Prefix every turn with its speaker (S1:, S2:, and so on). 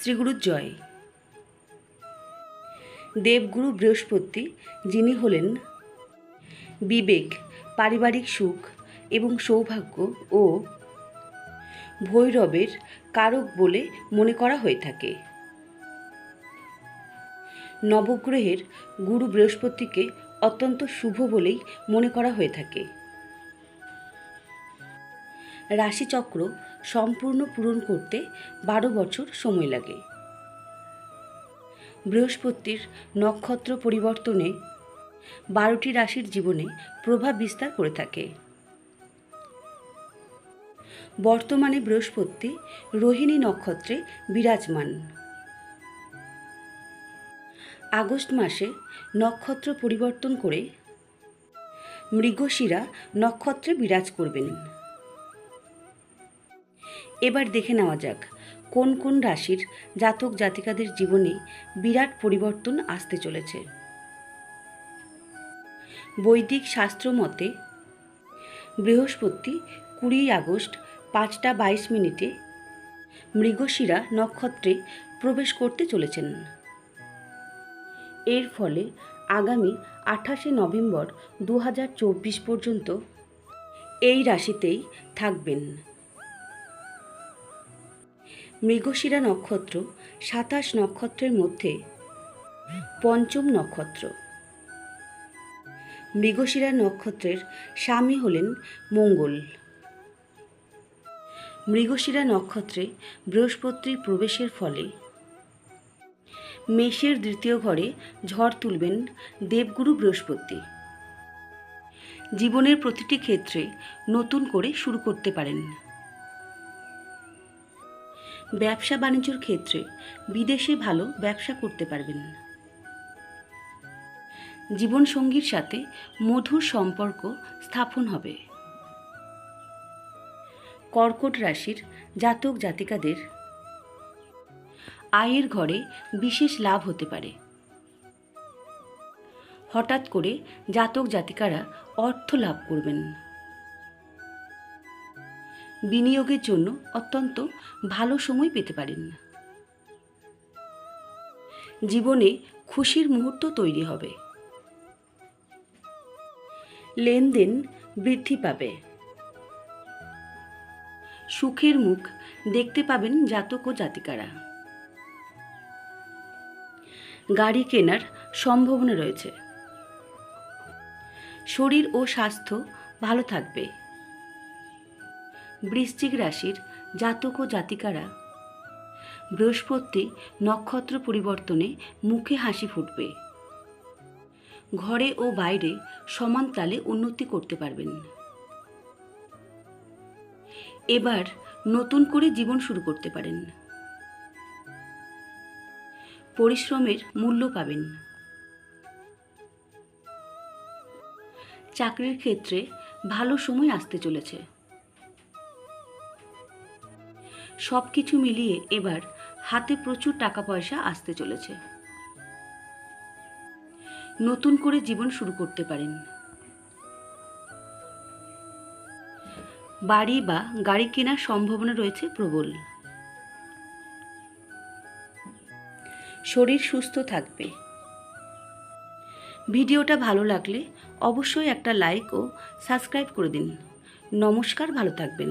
S1: শ্রীগুরুর জয়। দেবগুরু বৃহস্পতি, যিনি হলেন বিবেক, পারিবারিক সুখ এবং সৌভাগ্য ও ভৈরবের কারক বলে মনে করা হয়ে থাকে। নবগ্রহের গুরু বৃহস্পতিকে অত্যন্ত শুভ বলেই মনে করা হয়ে থাকে। রাশিচক্র সম্পূর্ণ পূরণ করতে বারো বছর সময় লাগে। বৃহস্পতির নক্ষত্র পরিবর্তনে বারোটি রাশির জীবনে প্রভাব বিস্তার করে থাকে। বর্তমানে বৃহস্পতি রোহিণী নক্ষত্রে বিরাজমান। আগস্ট মাসে নক্ষত্র পরিবর্তন করে মৃগশিরা নক্ষত্রে বিরাজ করবেন। এবার দেখে নেওয়া যাক, কোন কোন রাশির জাতক জাতিকাদের জীবনে বিরাট পরিবর্তন আসতে চলেছে। বৈদিক শাস্ত্র মতে, বৃহস্পতি কুড়ি আগস্ট পাঁচটা বাইশ মিনিটে মৃগশিরা নক্ষত্রে প্রবেশ করতে চলেছেন। এর ফলে আগামী আঠাশে নভেম্বর দু হাজার চব্বিশ পর্যন্ত এই রাশিতেই থাকবেন। মৃগশিরা নক্ষত্র, সাতাশ নক্ষত্রের মধ্যে পঞ্চম নক্ষত্র। মৃগশিরা নক্ষত্রের স্বামী হলেন মঙ্গল। মৃগশিরা নক্ষত্রে বৃহস্পতির প্রবেশের ফলে মেষের দ্বিতীয় ঘরে ঝড় তুলবেন দেবগুরু বৃহস্পতি। জীবনের প্রতিটি ক্ষেত্রে নতুন করে শুরু করতে পারেন। ব্যবসা বাণিজ্যর ক্ষেত্রে বিদেশে ভালো ব্যবসা করতে পারবেন না। জীবনসঙ্গীর সাথে মধুর সম্পর্ক স্থাপন হবে। কর্কট রাশির জাতক জাতিকাদের আয়ের ঘরে বিশেষ লাভ হতে পারে। হঠাৎ করে জাতক জাতিকারা অর্থ লাভ করবেন বিনিয়োগের জন্য অত্যন্ত ভালো সময় পেতে পারেন না। জীবনে খুশির মুহূর্ত তৈরি হবে। লেনদেন বৃদ্ধি পাবে। সুখের মুখ দেখতে পাবেন জাতক ও জাতিকারা। গাড়ি কেনার সম্ভাবনা রয়েছে। শরীর ও স্বাস্থ্য ভালো থাকবে। বৃশ্চিক রাশির জাতক ও জাতিকারা। বৃহস্পতি নক্ষত্র পরিবর্তনে মুখে হাসি ফুটবে। ঘরে ও বাইরে সমান তালে উন্নতি করতে পারবেন। এবার নতুন করে জীবন শুরু করতে পারেন। পরিশ্রমের মূল্য পাবেন। চাকরির ক্ষেত্রে ভালো সময় আসতে চলেছে। সব কিছু মিলিয়ে এবার হাতে প্রচুর টাকা পয়সা আসতে চলেছে। নতুন করে জীবন শুরু করতে পারেন। বাড়ি বা গাড়ি কেনার সম্ভাবনা রয়েছে প্রবল। শরীর সুস্থ থাকবে। ভিডিওটা ভালো লাগলে অবশ্যই একটা লাইক ও সাবস্ক্রাইব করে দিন। নমস্কার, ভালো থাকবেন।